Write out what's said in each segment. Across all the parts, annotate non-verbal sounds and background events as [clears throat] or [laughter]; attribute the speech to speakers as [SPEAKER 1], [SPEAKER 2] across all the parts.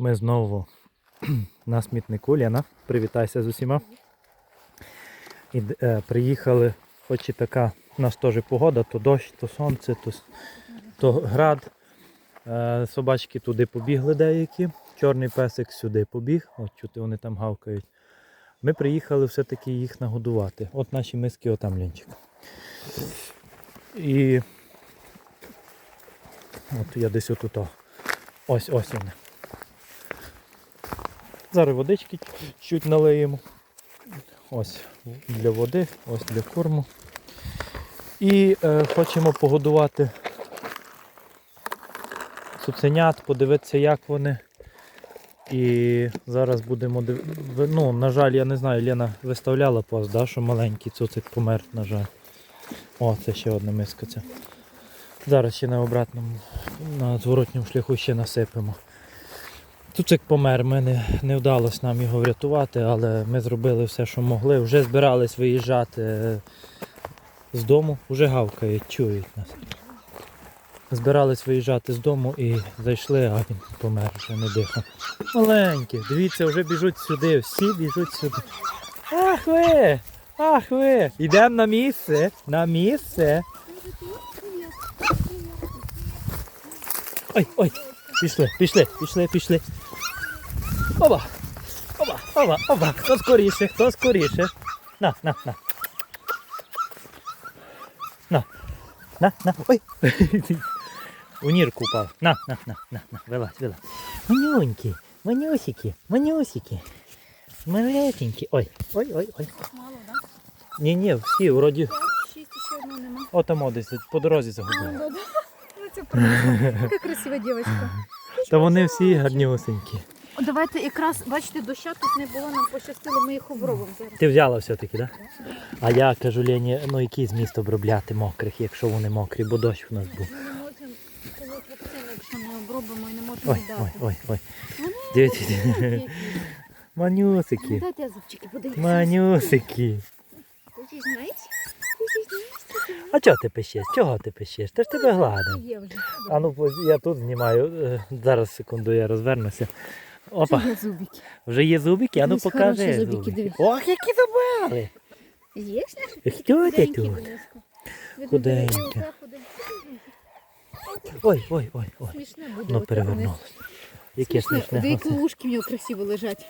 [SPEAKER 1] Ми знову [clears throat] на смітнику. Лена, привітайся з усіма. І, е, приїхали, хоч і така у нас теж погода, то дощ, то сонце, то, то град. Е, собачки туди побігли деякі. Чорний песик сюди побіг. От чути, вони там гавкають. Ми приїхали все-таки їх нагодувати. От наші миски, отам лінчик. І от я десь отут. Ось ось вони. Зараз водички чуть налиємо. Ось для води, ось для корму. І е, хочемо погодувати цуценят, подивитися, як вони. І зараз будемо див... Ну, на жаль, я не знаю, Лена виставляла пост, да, що маленький цуцик помер, на жаль. О, це ще одна мискаця. Зараз ще на обратному, на зворотньому шляху ще насипемо. Цуцик помер, ми не, не вдалося нам його врятувати, але ми зробили все, що могли. Вже збирались виїжджати е, з дому, вже гавкають, чують нас. Збирались виїжджати з дому і зайшли, а він помер, вже не дихав. Маленький, дивіться, вже біжуть сюди, всі біжуть сюди. Ах ви! Ах ви! Йдемо на місце! На місце! Ой, ой! Пішли, пішли, пішли, пішли. Оба! Оба, оба, оба! Хто скоріше, хто скоріше. На, на, на. На. На, на. Ой! У нірку упав. На, на, на, на, на. Вилазь, вилазь. Манюньки, манюсики, манюсики. Малесенькі. Ой, ой, ой, ой.
[SPEAKER 2] Мало, да?
[SPEAKER 1] Ні, ні, всі вроді.
[SPEAKER 2] Шість, ще одного нема.
[SPEAKER 1] Десь по дорозі загубили. [laughs]
[SPEAKER 2] Яка красива дівчинка.
[SPEAKER 1] Та вони всі гарнюсенькі.
[SPEAKER 2] Давайте якраз, бачите, доща тут не було, нам пощастило, ми їх обробимо зараз.
[SPEAKER 1] Ти взяла все-таки, так? Да? А я кажу Лені, ну який зміст обробляти мокрих, якщо вони мокрі, бо дощ у нас був.
[SPEAKER 2] Ми не можемо колоти якщо не обробимо і не можемо
[SPEAKER 1] Ой,
[SPEAKER 2] дати.
[SPEAKER 1] ой, ой, ой.
[SPEAKER 2] Вони
[SPEAKER 1] Дивіться, манюсики,
[SPEAKER 2] Дайте я зубчики подивлюся.
[SPEAKER 1] манюсики.
[SPEAKER 2] Хочеш знаєш?
[SPEAKER 1] А чого ти пишеш? Чого ти пишеш? Та ж тебе.
[SPEAKER 2] Є вже.
[SPEAKER 1] А ну я тут знімаю. Е, Зараз секунду я розвернуся. Опа,
[SPEAKER 2] Є зубики.
[SPEAKER 1] вже є зубики, а ну покажи.
[SPEAKER 2] зубики,
[SPEAKER 1] зубики. Ох, які зубали!
[SPEAKER 2] Є?
[SPEAKER 1] Хто ти тут? худенькі. Ой, ой, ой, ой. Ну
[SPEAKER 2] оце
[SPEAKER 1] перевернулося. Яке
[SPEAKER 2] Смішне. Деякі ушки в нього красиво лежать.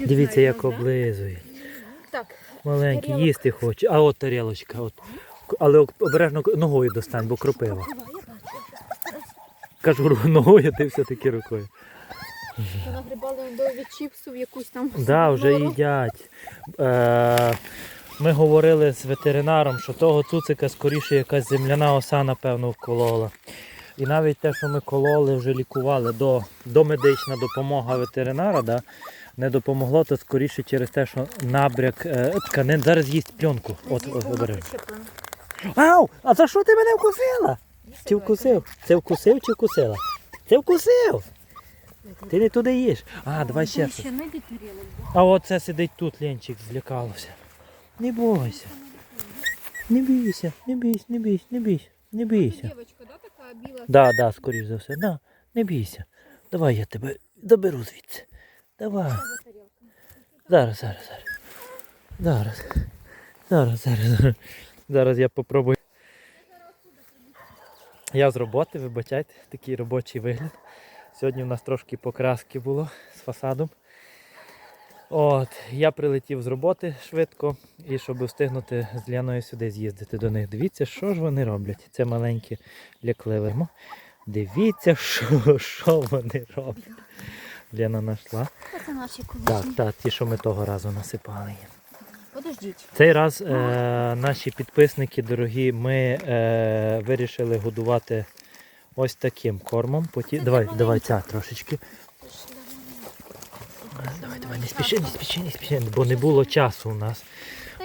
[SPEAKER 1] Дивіться, як
[SPEAKER 2] да?
[SPEAKER 1] облизують.
[SPEAKER 2] Так,
[SPEAKER 1] Маленький, їсти хоче. А от тарілочка. От. Але обережно ногою достань, бо кропива. Кажу ногою, ти все-таки рукою.
[SPEAKER 2] Нагрібали до від якусь там.
[SPEAKER 1] Да, вже їдять. Е, ми говорили з ветеринаром, що того цуцика скоріше якась земляна оса, напевно, вколола. І навіть те, що ми кололи, вже лікували до, домедична допомога ветеринара, да, не допомогло, то скоріше через те, що набряк е, тканин. Зараз їсть пленку. От, от обережно. Ау! А за що ти мене вкусила?
[SPEAKER 2] Давай,
[SPEAKER 1] вкусив? Це вкусив чи вкусила? Це вкусив! Ти не туди їш. А, давай ще.
[SPEAKER 2] знайди
[SPEAKER 1] А оце сидить тут Ленчик, злякався. Не бойся. Не бійся, не бійся, не бійся, не бійся, не бійся.
[SPEAKER 2] Дівчинка, да, така біла?
[SPEAKER 1] Да, да, скоріш за все. На, не бійся. Давай я тебе доберу звідси. Давай. Зараз, зараз, зараз. Зараз. Зараз, зараз, зараз. Зараз я попробую. Я з роботи, вибачайте, такий робочий вигляд. Сьогодні у нас трошки покраски було з фасадом. От, я прилетів з роботи швидко і щоб встигнути з Ляною сюди з'їздити до них. Дивіться, що ж вони роблять. Це маленькі лякливе. Мо. Дивіться, що, що вони роблять. Лена знайшла.
[SPEAKER 2] Це наші
[SPEAKER 1] Так, так, ті, що ми того разу насипали їм.
[SPEAKER 2] Подождіть.
[SPEAKER 1] Цей раз е, наші підписники дорогі, ми е, вирішили годувати ось таким кормом. Поті... Давай, давай ця трошечки. Давай, давай, не спіши, не спіши, не спіши, бо не було часу у нас.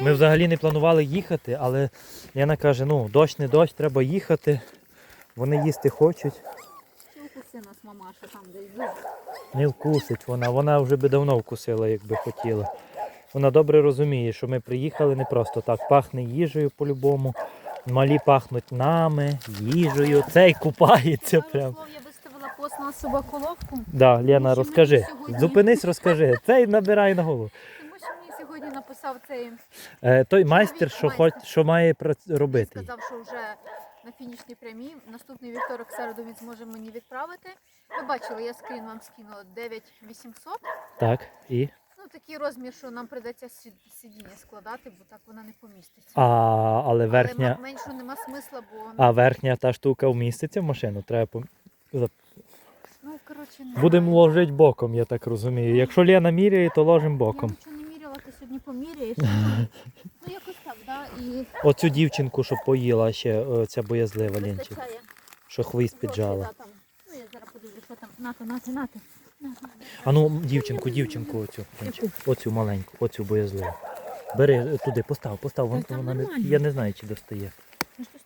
[SPEAKER 1] Ми взагалі не планували їхати, але Яна каже, ну дощ не дощ, треба їхати. Вони їсти хочуть.
[SPEAKER 2] Нас мамаша там десь був?
[SPEAKER 1] Не вкусить вона, вона вже би давно вкусила, якби хотіла. Вона добре розуміє, що ми приїхали не просто так. Пахне їжею по-любому. Малі пахнуть нами, їжею. Цей купається прям.
[SPEAKER 2] я виставила пост на собаколовку,
[SPEAKER 1] Да, Лена, розкажи.
[SPEAKER 2] сьогодні-
[SPEAKER 1] Зупинись, розкажи. Цей набирай на голову.
[SPEAKER 2] тому що мені сьогодні написав цей,
[SPEAKER 1] Е, той майстер, що, хоч, що має робити.
[SPEAKER 2] сказав, що вже на фінішній прямій. Наступний вівторок, середу він зможе мені відправити. Ви бачили, я скрін вам скинула 9800.
[SPEAKER 1] Так, і.
[SPEAKER 2] Ну такий розмір, що нам придеться сидіння складати, бо так вона не поміститься.
[SPEAKER 1] А, але
[SPEAKER 2] Але
[SPEAKER 1] верхня.
[SPEAKER 2] м- меншу нема смисла, бо
[SPEAKER 1] А верхня та штука вміститься в машину. Треба пом-
[SPEAKER 2] ну коротше не
[SPEAKER 1] Будемо ложити боком, я так розумію. Якщо Лена міряє, то ложимо
[SPEAKER 2] Я
[SPEAKER 1] боком.
[SPEAKER 2] нічого не міряла, ти сьогодні поміряєш. [laughs] ну якось так, да? І
[SPEAKER 1] Оцю дівчинку, що поїла ще е, ця боязлива Ленчик, що хвіст піджала.
[SPEAKER 2] Ну я зараз подивлюся, що там. Нато, нато, нато.
[SPEAKER 1] А ну, дівчинку, дівчинку, оцю, оцю маленьку, оцю боязливу. Бери е, туди, постав, постав. Вон,
[SPEAKER 2] Та там
[SPEAKER 1] вона не,
[SPEAKER 2] нормально.
[SPEAKER 1] я не знаю, чи достає.
[SPEAKER 2] Ну що.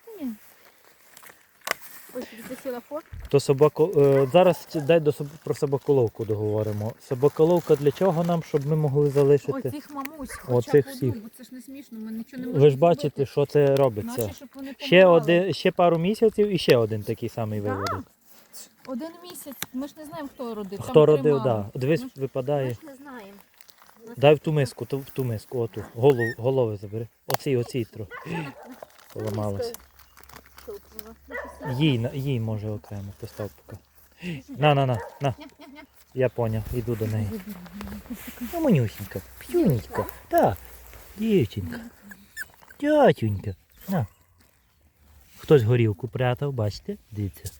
[SPEAKER 1] То собако... е, зараз ці- дай до соб... про собаколовку договоримо. Собаколовка для чого нам, щоб ми могли залишити?
[SPEAKER 2] Оцих мамусь,
[SPEAKER 1] Оцих
[SPEAKER 2] хоча б одну,
[SPEAKER 1] всіх.
[SPEAKER 2] бо це ж не смішно, ми нічого не можемо
[SPEAKER 1] Ви ж бачите, що це робиться.
[SPEAKER 2] Наче, щоб вони
[SPEAKER 1] Ще,
[SPEAKER 2] помирали.
[SPEAKER 1] один, ще пару місяців і ще один такий самий виводить.
[SPEAKER 2] Один місяць, ми ж не знаємо, хто родив.
[SPEAKER 1] Хто
[SPEAKER 2] там
[SPEAKER 1] родив,
[SPEAKER 2] тримали.
[SPEAKER 1] да. Дивись,
[SPEAKER 2] Ми ж- Ми
[SPEAKER 1] випадає.
[SPEAKER 2] ж не знаємо.
[SPEAKER 1] Дай в ту миску, ту, в ту миску, оту. Голову, голови забери. Оцій, оцій трохи. Поламалося. Їй, на- їй може окремо постав поки. На, на, на, на. Я поняв, іду до неї. Ну, манюсінька, п'юненька. Так, дівчинка. Тятюнька. На. Хтось горілку прятав, бачите? Дивіться.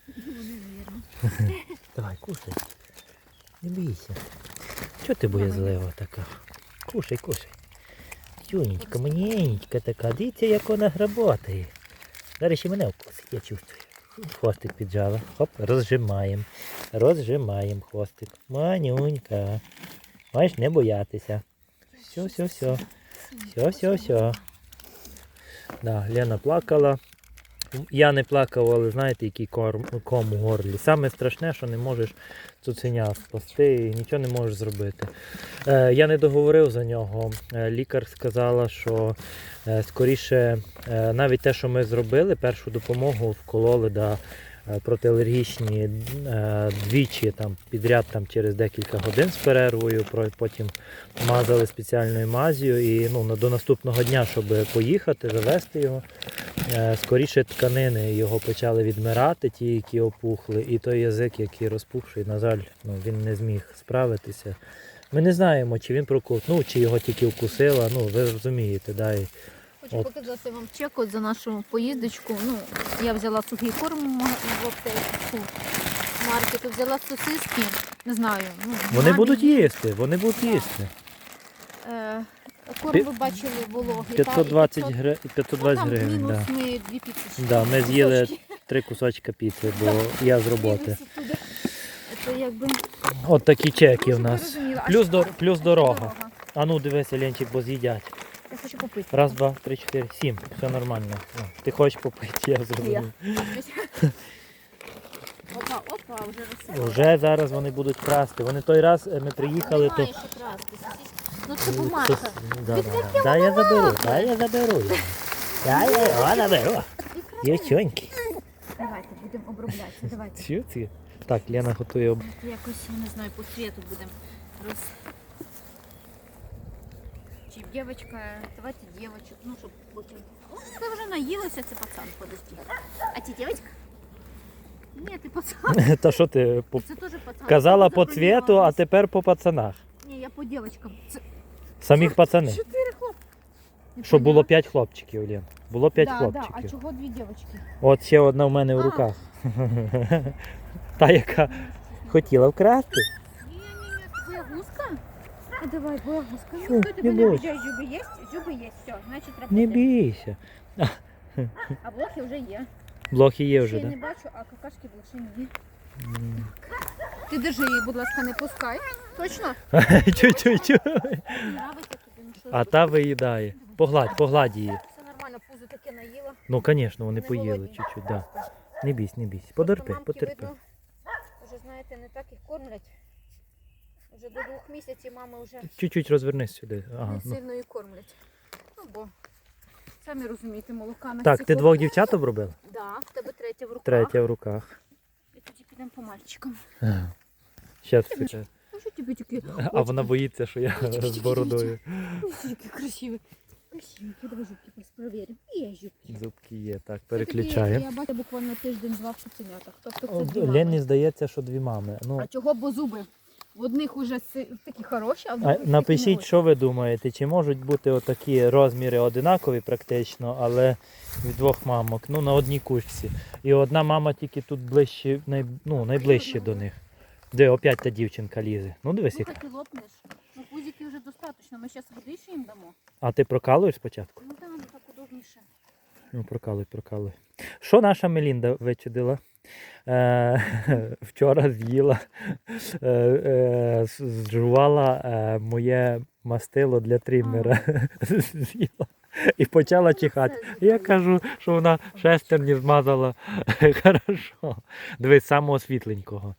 [SPEAKER 1] [laughs] Давай, кушай. Не бійся. Чого ти боязлива така? Кушай, кушай. Тюнечка, маненечка така, дивіться, як вона гработає. Зараз ще мене вкусить, я чувствую. Хвостик піджала. Хоп, розжимаємо. Розжимаємо хвостик. Манюнька. Маєш не боятися. Все, все, все. Все, все, все. Да, Лена плакала. Я не плакав, але знаєте, який корм, ком у горлі. Саме страшне, що не можеш цуценя спасти і нічого не можеш зробити. Е, я не договорив за нього. Е, лікар сказала, що е, скоріше е, навіть те, що ми зробили, першу допомогу вкололи да, протиалергічні е, двічі там, підряд там, через декілька годин з перервою, потім мазали спеціальною мазію і ну, до наступного дня, щоб поїхати, завести його. Е, Скоріше тканини його почали відмирати, ті, які опухли, і той язик, який розпухший, на жаль, ну, він не зміг справитися. Ми не знаємо, чи він проковтнув, чи його тільки вкусила. Ну, ви розумієте, да,
[SPEAKER 2] Хочу
[SPEAKER 1] От.
[SPEAKER 2] показати вам чек от за нашу поїздочку. Ну, я взяла сухий корм в аптеку маркету, взяла сосиски, не знаю. Ну,
[SPEAKER 1] вони
[SPEAKER 2] мамі.
[SPEAKER 1] будуть їсти, вони будуть їсти.
[SPEAKER 2] Е, корм ви бачили вологий.
[SPEAKER 1] 520,
[SPEAKER 2] та, 500
[SPEAKER 1] гри... 520
[SPEAKER 2] ну,
[SPEAKER 1] гривень.
[SPEAKER 2] мінус
[SPEAKER 1] Да.
[SPEAKER 2] ми дві піци.
[SPEAKER 1] Да, ми з'їли три кусочка піци, бо я з роботи.
[SPEAKER 2] Це якби...
[SPEAKER 1] От такі чеки в нас. Плюс, дор... плюс дорога.
[SPEAKER 2] дорога.
[SPEAKER 1] А ну дивися, Ленчик, бо з'їдять.
[SPEAKER 2] Я хочу попити.
[SPEAKER 1] Раз, два, три, чотири, сім. Все нормально. Ти хочеш попити, я зрозумів. [laughs]
[SPEAKER 2] Опа, опа, вже розсипала.
[SPEAKER 1] Вже зараз вони будуть красти. Вони той раз е, ми приїхали, то.
[SPEAKER 2] Немає що красти. сосиски. Ну це бумажка.
[SPEAKER 1] Сос- Да, да, да. Да, я заберу, да, [laughs] я заберу. Да, я його заберу. Ючоньки.
[SPEAKER 2] Давайте будемо обробляти. Давайте.
[SPEAKER 1] Ці? Так, Лена готує об...
[SPEAKER 2] Якось, я не знаю, по світу будемо роз... Дівчинка, давайте дівчинок, ну, щоб потім... О, ти вже наїлася, це пацан, подожди. А ти дівчинка? Ні, ти пацан.
[SPEAKER 1] Та що ти по-
[SPEAKER 2] Це теж пацан.
[SPEAKER 1] казала по
[SPEAKER 2] вже
[SPEAKER 1] цвіту, а тепер по пацанах.
[SPEAKER 2] Ні, я по дівчинкам. Це
[SPEAKER 1] Самих пацанів.
[SPEAKER 2] чотири хлоп. Не
[SPEAKER 1] Що було п'ять хлопчиків, Лен. Було п'ять
[SPEAKER 2] да, Да. А чого дві дівчинки?
[SPEAKER 1] От ще одна в мене в руках. [laughs] Та, яка хотіла вкрасти.
[SPEAKER 2] Ні, ні, ні, боягузка? А давай.
[SPEAKER 1] Фу,
[SPEAKER 2] Ну, хто тебе
[SPEAKER 1] не
[SPEAKER 2] не
[SPEAKER 1] бойся.
[SPEAKER 2] обіжає, зуби є? Зуби є, все, значить
[SPEAKER 1] Не
[SPEAKER 2] работає.
[SPEAKER 1] бійся.
[SPEAKER 2] А блохи вже є.
[SPEAKER 1] Блохи є вже,
[SPEAKER 2] Ще
[SPEAKER 1] так?
[SPEAKER 2] не бачу, а какашки блохи ні. Ти держи її, будь ласка, не пускай. Точно? [laughs]
[SPEAKER 1] Чу-чу-чу.
[SPEAKER 2] Нравиться тобі, ну що
[SPEAKER 1] А та виїдає. Погладь, погладь її.
[SPEAKER 2] Все нормально, пузо таке наїла.
[SPEAKER 1] Ну, звісно, вони
[SPEAKER 2] Не
[SPEAKER 1] поїли
[SPEAKER 2] голодні.
[SPEAKER 1] чуть-чуть, да. Не бійся, не бійся. Потерпи,
[SPEAKER 2] Мамки,
[SPEAKER 1] потерпи.
[SPEAKER 2] видно, Вже знаєте, не так їх кормлять. Вже до двох місяців мами вже
[SPEAKER 1] Чуть-чуть розвернись сюди. Ага, ну.
[SPEAKER 2] сильно її кормлять. Ну бо, самі розумієте, молока на
[SPEAKER 1] Так, ти двох дівчат обробив?
[SPEAKER 2] Да, в тебе третя в руках.
[SPEAKER 1] Третя в руках.
[SPEAKER 2] Тут тільки підемо по мальчикам.
[SPEAKER 1] Щас,
[SPEAKER 2] Ну що тобі такі?
[SPEAKER 1] а вона боїться, що я з бородою.
[SPEAKER 2] Які красиві. Красиві. Давай зубки перевіримо. Є зубки.
[SPEAKER 1] Зубки є, так, переключаємо.
[SPEAKER 2] Я бачу буквально тиждень-два в цуценятах. Тобто це дві мами.
[SPEAKER 1] Лені здається, що дві мами. Ну,
[SPEAKER 2] А чого бо зуби? В одних уже си- такі хороші, а в
[SPEAKER 1] а
[SPEAKER 2] других такі
[SPEAKER 1] напишіть,
[SPEAKER 2] не
[SPEAKER 1] що ви думаєте, чи можуть бути отакі розміри одинакові практично, але від двох мамок, ну на одній кучці. І одна мама тільки тут ближче, най, ну, найближче до них. Де опять та дівчинка лізе. Ну дивись,
[SPEAKER 2] Ну
[SPEAKER 1] як.
[SPEAKER 2] так і лопнеш. Ну пузики вже достатньо. Ми зараз води ще їм дамо.
[SPEAKER 1] А ти прокалуєш спочатку?
[SPEAKER 2] Ну так, ну так удобніше.
[SPEAKER 1] Ну, прокалуй, прокалуй. Що наша Мелінда вичудила? Е, [laughs] вчора з'їла, е, е, зжувала моє мастило для трімера. [laughs] З'їла і почала чихати. Я кажу, що вона шестерні змазала. [laughs] Хорошо. Дивись, самого світленького.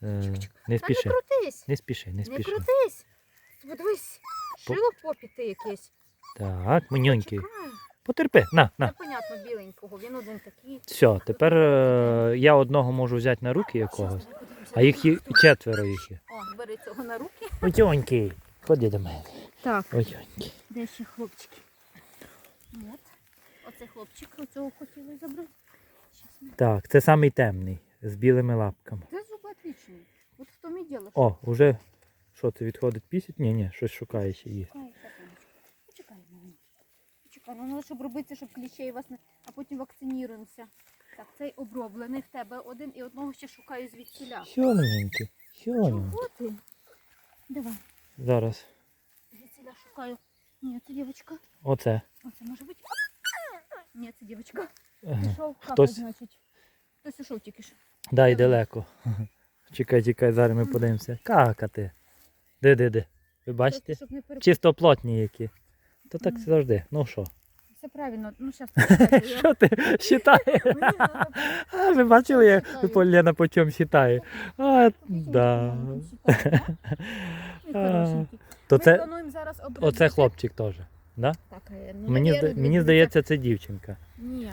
[SPEAKER 1] Не
[SPEAKER 2] Та не
[SPEAKER 1] спіши,
[SPEAKER 2] крутись!
[SPEAKER 1] не спіши, не
[SPEAKER 2] Не крутись! Подивись, шило в попі ти якесь.
[SPEAKER 1] Так, манюнький. Потерпи, на, на.
[SPEAKER 2] Непонятно біленького, він один такий.
[SPEAKER 1] Все, тепер е, я одного можу взяти на руки якогось, а їх є четверо їх є.
[SPEAKER 2] О, бери цього на руки.
[SPEAKER 1] Отьонький. Ходи до мене.
[SPEAKER 2] Так,
[SPEAKER 1] Отьонький.
[SPEAKER 2] де ще хлопчики? От. Оце хлопчик, оцього хотіли забрати. Щас ми.
[SPEAKER 1] Так, це самий темний, з білими лапками.
[SPEAKER 2] Це зуб отличний. От в тому і діло.
[SPEAKER 1] О, уже що це відходить пісять? Ні, ні, щось шукає ще.
[SPEAKER 2] Чекай, секундочку. Ну щоб робити, щоб кліщей вас не... А потім вакциніруємося. Так, цей оброблений в тебе один і одного ще шукаю звідсіля. Чого ти? Давай,
[SPEAKER 1] Зараз.
[SPEAKER 2] звідсіля шукаю. Ні, це дівчинка.
[SPEAKER 1] Оце.
[SPEAKER 2] Оце може бути. Ні, це дівчинка.
[SPEAKER 1] Ага.
[SPEAKER 2] Пішов какать,
[SPEAKER 1] Хтось-
[SPEAKER 2] значить. Хтось ішов тільки що.
[SPEAKER 1] Дай далеко. [laughs] Чекай, чекай, зараз ми подивимося. Какати. Де, де, де? Ви бачите?
[SPEAKER 2] Переп...
[SPEAKER 1] Чистоплотні які. То так завжди. Ну що?
[SPEAKER 2] Все правильно. Ну, зараз [laughs]
[SPEAKER 1] Що ти [laughs] считаєш? А, [laughs] ви бачили, як. Лена по чому считає? А, да. То
[SPEAKER 2] Ми
[SPEAKER 1] це,
[SPEAKER 2] плануємо зараз обробити.
[SPEAKER 1] оце хлопчик теж. Да?
[SPEAKER 2] Так, е, ну,
[SPEAKER 1] Мені, здається, це дівчинка.
[SPEAKER 2] Ні,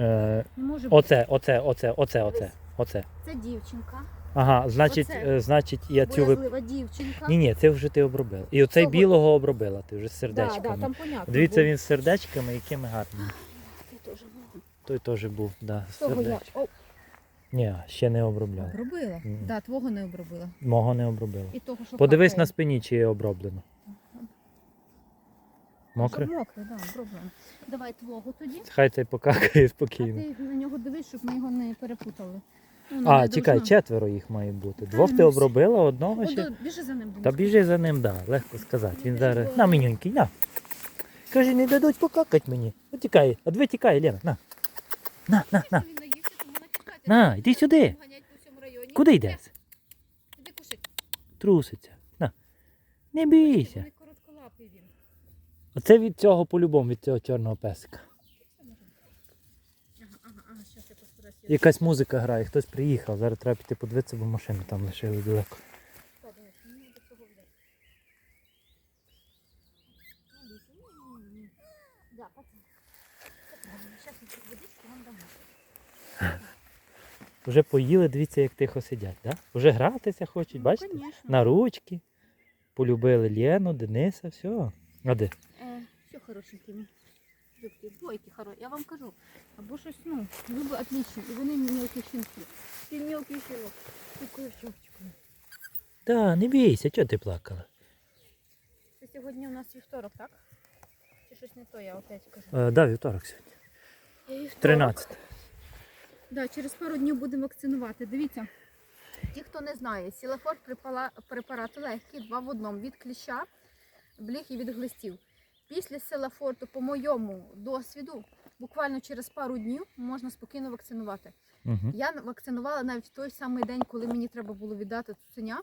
[SPEAKER 1] Е,
[SPEAKER 2] не може бути.
[SPEAKER 1] оце, оце, оце, оце, оце, оце.
[SPEAKER 2] Це дівчинка.
[SPEAKER 1] Ага, значить,
[SPEAKER 2] Оце.
[SPEAKER 1] е, значить, я цю вип...
[SPEAKER 2] Боязлива дівчинка.
[SPEAKER 1] Ні, ні, це вже ти обробила. І оцей
[SPEAKER 2] Цього-
[SPEAKER 1] білого обробила, ти вже з
[SPEAKER 2] да,
[SPEAKER 1] сердечками.
[SPEAKER 2] да, там понятно.
[SPEAKER 1] Дивіться,
[SPEAKER 2] було.
[SPEAKER 1] він з сердечками, якими гарними.
[SPEAKER 2] Ти теж був.
[SPEAKER 1] Той теж був, да, з
[SPEAKER 2] Того я
[SPEAKER 1] сердечками.
[SPEAKER 2] О,
[SPEAKER 1] Ні, ще не обробляла.
[SPEAKER 2] обробила.
[SPEAKER 1] Мгм.
[SPEAKER 2] Да, твого не обробила.
[SPEAKER 1] Мого не обробила.
[SPEAKER 2] І того, що
[SPEAKER 1] Подивись на спині, чи є оброблено. Мокре?
[SPEAKER 2] Мокре, да, оброблено. Давай твого тоді.
[SPEAKER 1] Хай цей покакає
[SPEAKER 2] А
[SPEAKER 1] спокійно.
[SPEAKER 2] ти на нього дивись, щоб ми його не перепутали. Ну,
[SPEAKER 1] А, чекай, четверо їх має бути. Двох ти обробила, одного ще.
[SPEAKER 2] біжи за ним.
[SPEAKER 1] Та біжи за ним, да, легко сказати. Він зараз. На менюнький, на. Каже, не дадуть покакати мені. От тікай, а дві тікай, Лена, на. На, на, на. На, йди сюди. Куди йдеш? Труситься. На. Не бійся.
[SPEAKER 2] Він.
[SPEAKER 1] Оце від цього по-любому, від цього чорного песика.
[SPEAKER 2] Ага, ага, ага, щас я постараюся.
[SPEAKER 1] Якась музика грає, хтось приїхав. Зараз треба піти подивитися, бо машину там лишили далеко. Вже поїли, дивіться, як тихо сидять, да? Вже гратися хочуть,
[SPEAKER 2] Ну,
[SPEAKER 1] бачите?
[SPEAKER 2] конечно.
[SPEAKER 1] На ручки. Полюбили Лену, Дениса, все. А де?
[SPEAKER 2] Е, все хорошенькі. Зубки, бойки хороші. Я вам кажу. Або щось, ну, зуби отличні. І вони мелкі щенки. Ти мелкий щенок. Такою щовчикою.
[SPEAKER 1] Та, не бійся, чого ти плакала?
[SPEAKER 2] Це сьогодні у нас вівторок, так? Чи щось не то, я опять кажу.
[SPEAKER 1] Е, да, вівторок сьогодні.
[SPEAKER 2] Вівторок.
[SPEAKER 1] 13.
[SPEAKER 2] Да, через пару днів будемо вакцинувати. Дивіться, ті, хто не знає, сілафор препала- препарат легкий, два в одному, від кліща, бліг і від глистів. Після селафорту, по моєму досвіду, буквально через пару днів можна спокійно вакцинувати.
[SPEAKER 1] Угу.
[SPEAKER 2] Я вакцинувала навіть в той самий день, коли мені треба було віддати цуценя.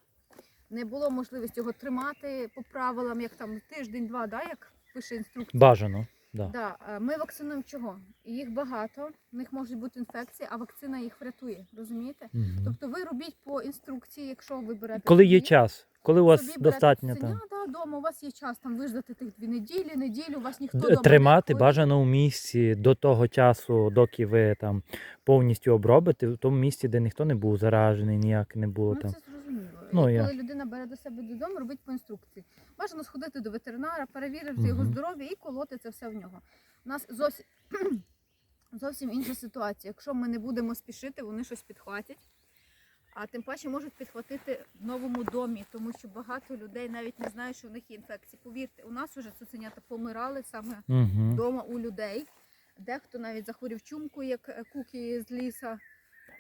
[SPEAKER 2] Не було можливості його тримати по правилам, як там тиждень-два, да, як пише інструкція.
[SPEAKER 1] Бажано. Да.
[SPEAKER 2] Да, е, ми вакцинуємо чого? Їх багато, в них можуть бути інфекції, а вакцина їх врятує. Розумієте?
[SPEAKER 1] Мгм.
[SPEAKER 2] Тобто ви робіть по інструкції, якщо ви берете.
[SPEAKER 1] Коли є час, коли у вас
[SPEAKER 2] собі
[SPEAKER 1] достатньо там.
[SPEAKER 2] Да, вдома, у вас є час там виждати тих дві неділі, неділю, у вас ніхто
[SPEAKER 1] Д-
[SPEAKER 2] дома
[SPEAKER 1] Тримати
[SPEAKER 2] не
[SPEAKER 1] бажано у місці до того часу, доки ви там повністю обробите, в тому місці, де ніхто не був заражений, ніяк не було
[SPEAKER 2] Ну,
[SPEAKER 1] там.
[SPEAKER 2] це зрозуміло.
[SPEAKER 1] Ну,
[SPEAKER 2] і
[SPEAKER 1] я-
[SPEAKER 2] коли людина бере до себе додому, робить по інструкції. Бажано сходити до ветеринара, перевірити його
[SPEAKER 1] Мгм.
[SPEAKER 2] здоров'я і колоти це все в нього. У нас зовсім, [clears throat] зовсім інша ситуація. Якщо ми не будемо спішити, вони щось підхватять. А тим паче можуть підхватити в домі, тому що багато людей навіть не знають, що в них є інфекції. Повірте, у нас вже цуценята помирали саме вдома у людей. Дехто навіть захворів чумку, як куки з ліса.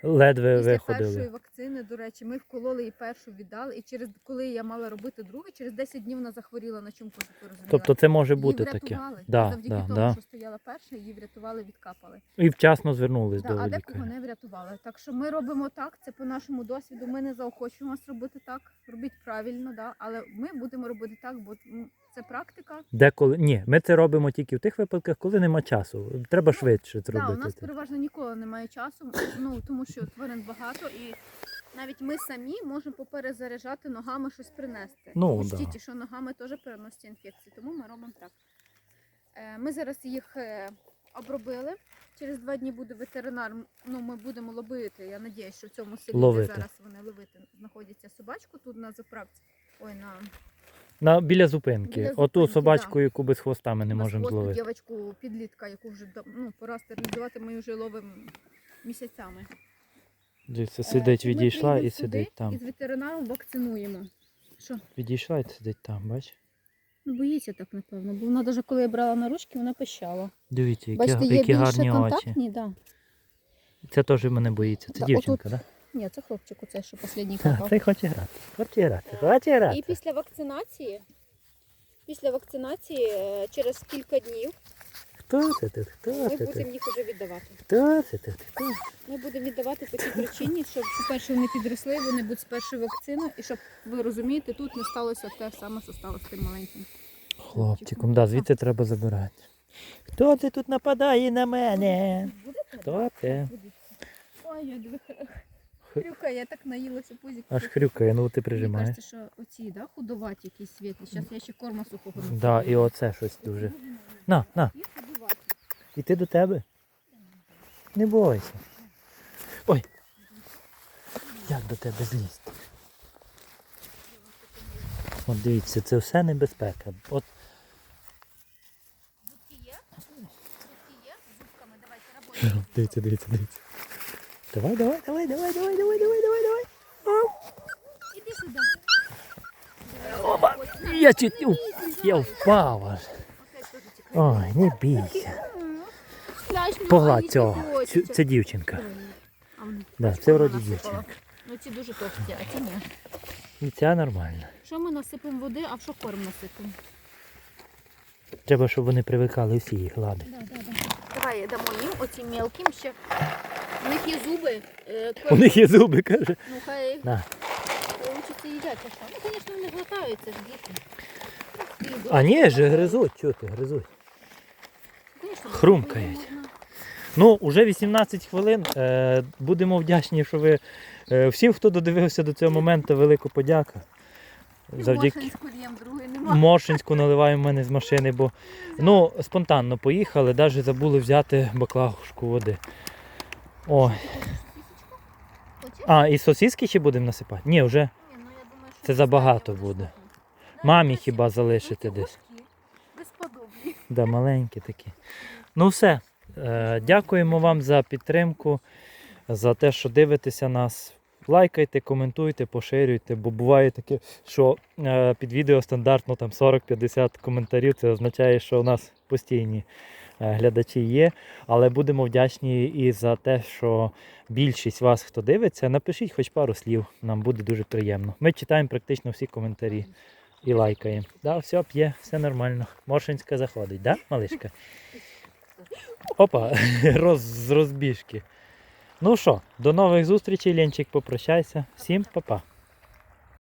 [SPEAKER 1] Ледве
[SPEAKER 2] Після
[SPEAKER 1] виходили.
[SPEAKER 2] першої вакцини, до речі, ми вкололи і першу віддали. І через коли я мала робити другу, через 10 днів вона захворіла на щоб ви.
[SPEAKER 1] Тобто це може
[SPEAKER 2] її
[SPEAKER 1] бути таке.
[SPEAKER 2] врятували.
[SPEAKER 1] Да,
[SPEAKER 2] Завдяки
[SPEAKER 1] да,
[SPEAKER 2] тому,
[SPEAKER 1] да.
[SPEAKER 2] що стояла перша, її врятували, відкапали.
[SPEAKER 1] І вчасно звернулись
[SPEAKER 2] Да,
[SPEAKER 1] до
[SPEAKER 2] а декого не врятували. Так що ми робимо так, це по нашому досвіду. Ми не заохочуємо вас робити так. Робіть правильно, да, але ми будемо робити так, бо це практика.
[SPEAKER 1] Деколи ні, ми це робимо тільки в тих випадках, коли нема часу. Треба швидше
[SPEAKER 2] Так, у нас переважно ніколи немає часу, ну тому що тварин багато і. Навіть ми самі можемо поперезаряджати ногами щось принести.
[SPEAKER 1] Ну,
[SPEAKER 2] Учтіть,
[SPEAKER 1] да.
[SPEAKER 2] що ногами теж переносять інфекції, тому ми робимо так. Е, Ми зараз їх е, обробили. Через два дні буде ветеринар. Ну, ми будемо ловити. Я сподіваюся, що в цьому селі,
[SPEAKER 1] Ловити.
[SPEAKER 2] зараз вони ловити, знаходяться собачку тут на заправці. Ой, на,
[SPEAKER 1] На, біля зупинки.
[SPEAKER 2] Біля
[SPEAKER 1] Оту
[SPEAKER 2] зупинки,
[SPEAKER 1] собачку, яку без хвоста ми не можемо зловити.
[SPEAKER 2] дівчинку підлітка, яку вже дав- ну, пора стерилізувати, ми вже ловимо місяцями.
[SPEAKER 1] Дивіться,
[SPEAKER 2] Е,
[SPEAKER 1] сидить,
[SPEAKER 2] і ми
[SPEAKER 1] відійшла
[SPEAKER 2] прийдемо
[SPEAKER 1] і
[SPEAKER 2] сюди
[SPEAKER 1] сидить там.
[SPEAKER 2] І з ветеринаром вакцинуємо. Що?
[SPEAKER 1] Відійшла і сидить там, бач?
[SPEAKER 2] Ну, боїться так, напевно. Бо вона навіть коли я брала на ручки, вона пищала.
[SPEAKER 1] Дивіться, які,
[SPEAKER 2] Бачите, є
[SPEAKER 1] які
[SPEAKER 2] більше
[SPEAKER 1] гарні очі.
[SPEAKER 2] контактні, да.
[SPEAKER 1] Це теж мене боїться. Це
[SPEAKER 2] Да,
[SPEAKER 1] дівчинка, так?
[SPEAKER 2] Ні, це хлопчик, оцей, що останній
[SPEAKER 1] Да?
[SPEAKER 2] попав.
[SPEAKER 1] Цей хоче грати. Хоче грати, хоче грати.
[SPEAKER 2] І після вакцинації, після вакцинації е, через кілька днів
[SPEAKER 1] Хто це тут? Хто
[SPEAKER 2] ми
[SPEAKER 1] це тут?
[SPEAKER 2] будемо їх вже віддавати.
[SPEAKER 1] Хто це тут? Хто?
[SPEAKER 2] Ми будемо віддавати по тій причині, щоб, по-перше, вони підросли, вони будуть з першої вакцини, і щоб ви розумієте, тут не сталося те саме, що сталося з тим маленьким.
[SPEAKER 1] Хлопчиком, да, звідти треба забирати. Хто це тут нападає на мене? Хто це?
[SPEAKER 2] Ой, я диви, хрюка, я так наїлася пузик.
[SPEAKER 1] Аж хрюкає, ну ти
[SPEAKER 2] Мені
[SPEAKER 1] прижимаєш.
[SPEAKER 2] кажеться, що оці, да, худоваті якісь світлі. Зараз я ще корма сухого. не
[SPEAKER 1] Да, і оце щось дуже. На, на, іти до тебе. Не бойся. Ой. Як до тебе злізти? От дивіться, це все небезпека. От дивіться, дивіться, дивіться. Давай, давай, давай, давай, давай, давай, давай, давай, давай.
[SPEAKER 2] Іди сюди.
[SPEAKER 1] Оба! Я чуть не я впав аж. Ой, не бійся. Погладь цього. Цю- Це дівчинка. Да, це вроді дівчинка.
[SPEAKER 2] Ну ці дуже товсті, а ці ні.
[SPEAKER 1] І ця нормальна.
[SPEAKER 2] Що ми насипемо води, а в що корм насипемо?
[SPEAKER 1] Треба, щоб вони привикали всі їх гладити.
[SPEAKER 2] Да, да, да. Давай дамо їм оці мелким ще. У них є зуби. е,
[SPEAKER 1] У них є зуби, каже.
[SPEAKER 2] Ну хай
[SPEAKER 1] На.
[SPEAKER 2] Получиться їдять, а що? Ну, звісно, вони глотаються ж діти.
[SPEAKER 1] А ні, же гризуть, чого ти гризуть? Хрумкають.
[SPEAKER 2] можна.
[SPEAKER 1] Ну, уже 18 хвилин. Е, будемо вдячні, що ви е, всім, хто додивився до цього моменту, велику подяка. Завдяки
[SPEAKER 2] Моршинську лєм, другої нема.
[SPEAKER 1] Моршинську наливаємо в мене з машини, бо ну, спонтанно поїхали, навіть забули взяти баклажку води. Ой. А, і сосиски ще будемо насипати? Ні, вже Це забагато буде. мамі хіба залишити десь. Да, маленькі такі. Ну все. Е, дякуємо вам за підтримку, за те, що дивитеся нас. Лайкайте, коментуйте, поширюйте, бо буває таке, що е, під відео стандартно там 40-50 коментарів. Це означає, що у нас постійні глядачі є. Але будемо вдячні і за те, що більшість вас, хто дивиться, напишіть хоч пару слів. Нам буде дуже приємно. Ми читаємо практично всі коментарі і лайкаємо. Да, все п'є, все нормально. Моршинська заходить, да, малишка? Опа, [laughs] роз, з розбіжки. Ну що, до нових зустрічей, Ленчик, попрощайся. Всім па-па.